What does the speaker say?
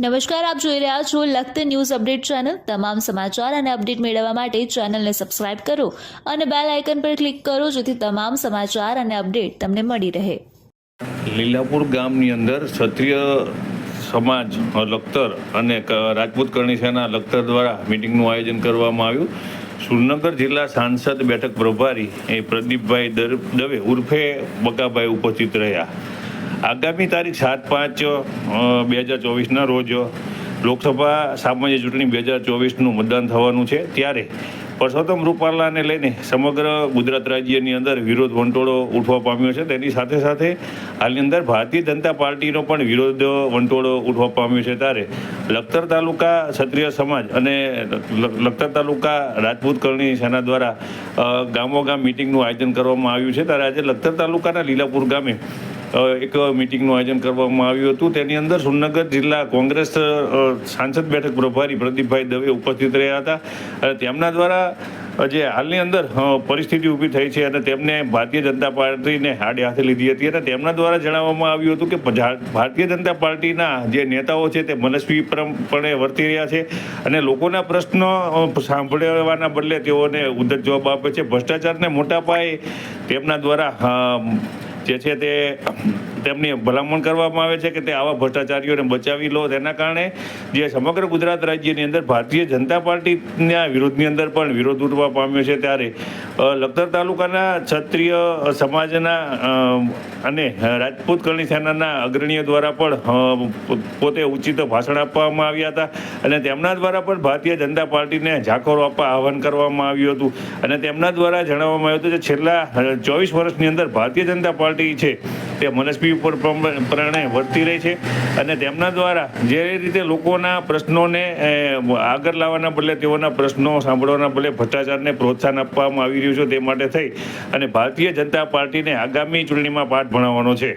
નમસ્કાર, આપ જોઈ રહ્યા છો લખત ન્યૂઝ અપડેટ ચેનલ. તમામ સમાચાર અને અપડેટ મેળવવા માટે ચેનલને સબસ્ક્રાઇબ કરો અને બેલ આઇકન પર ક્લિક કરો, જેથી તમામ સમાચાર અને અપડેટ તમને મળી રહે. લીલાપુર ગામની અંદર ક્ષત્રિય સમાજ લખતર અને રાજપૂત કરણી સેના લખતર દ્વારા મિટિંગનું આયોજન કરવામાં આવ્યું. સુરનગર જિલ્લા સાંસદ બેઠક પ્રભારી એ પ્રદીપભાઈ દર- દવે ઉર્ફે બકાભાઈ ઉપસ્થિત રહ્યા. આગામી તારીખ સાત પાંચ બે હજાર ચોવીસના રોજ. લોકસભા સામાન્ય ચૂંટણી બે હજાર ચોવીસનું મતદાન થવાનું છે. ત્યારે પરસોત્તમ રૂપાલાને લઈને સમગ્ર ગુજરાત રાજ્યની અંદર વિરોધ વંટોળો ઉઠવા પામ્યો છે. તેની સાથે સાથે હાલની અંદર ભારતીય જનતા પાર્ટીનો પણ વિરોધ વંટોળો ઉઠવા પામ્યો છે. ત્યારે લખતર તાલુકા ક્ષત્રિય સમાજ અને લખતર તાલુકા રાજપૂત કરણી સેના દ્વારા ગામો ગામ મિટિંગનું આયોજન કરવામાં આવ્યું છે. ત્યારે આજે લખતર તાલુકાના લીલાપુર ગામે એક મિટિંગનું આયોજન કરવામાં આવ્યું હતું. તેની અંદર સુરનગર જિલ્લા કોંગ્રેસ સાંસદ બેઠક પ્રભારી પ્રદીપભાઈ દવે ઉપસ્થિત રહ્યા હતા અને તેમના દ્વારા જે હાલની અંદર પરિસ્થિતિ ઊભી થઈ છે અને તેમને ભારતીય જનતા પાર્ટીને આડે હાથે લીધી હતી અને તેમના દ્વારા જણાવવામાં આવ્યું હતું કે ભારતીય જનતા પાર્ટીના જે નેતાઓ છે તે મનસ્વીપણે વર્તી રહ્યા છે અને લોકોના પ્રશ્નો સાંભળવાના બદલે તેઓને ઉદ્ધત જવાબ આપે છે. ભ્રષ્ટાચારને મોટા પાયે તેમના દ્વારા જે છે તે તેમની ભલામણ કરવામાં આવે છે કે તે આવા ભ્રષ્ટાચારીઓને બચાવી લો. તેના કારણે જે સમગ્ર ગુજરાત રાજ્યની અંદર ભારતીય જનતા પાર્ટીના વિરોધની અંદર પણ વિરોધ ઉઠવા પામ્યો છે ત્યારે લખતર તાલુકાના ક્ષત્રિય સમાજના અને રાજપૂત કરણી સેનાના અગ્રણીઓ દ્વારા પણ પોતે ઉચિત ભાષણ આપવામાં આવ્યા હતા અને તેમના દ્વારા પણ ભારતીય જનતા પાર્ટીને ઝાકોર આપવા આહવાન કરવામાં આવ્યું હતું. અને તેમના દ્વારા જણાવવામાં આવ્યું હતું કે છેલ્લા ચોવીસ વર્ષની અંદર ભારતીય જનતા પાર્ટી છે તે મનસ્વી ઉપર પ્રમ- પ્રમાણે વર્તી રહી છે અને તેમના દ્વારા જે રીતે લોકોના પ્રશ્નોને આગળ લાવવાના બદલે તેઓના પ્રશ્નો સાંભળવાના બદલે ભ્રષ્ટાચારને પ્રોત્સાહન આપવામાં આવી રહ્યું છે તે માટે થઈ અને ભારતીય જનતા પાર્ટીને આગામી ચૂંટણીમાં પાઠ ભણાવવાનો છે.